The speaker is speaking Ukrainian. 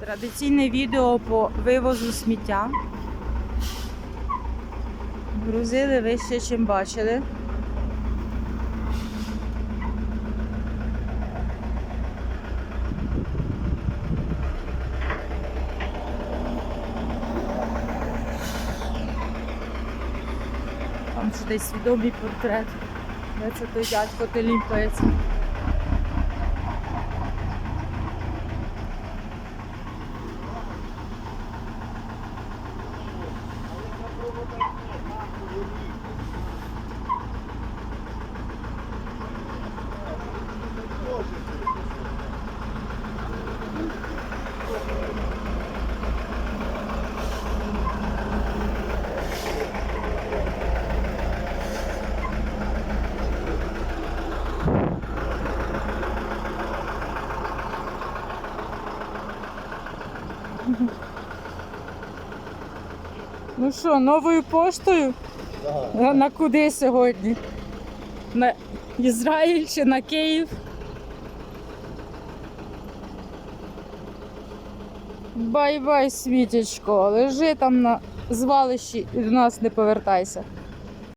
Традиційне відео по вивозу сміття. Грузили вище, чим бачили. Там ще десь відомий портрет. Де це той дядько теліпається. Ну що, новою поштою? А На куди сьогодні? На Ізраїль чи на Київ? Бай-бай, світічко. Лежи там на звалищі і до нас не повертайся.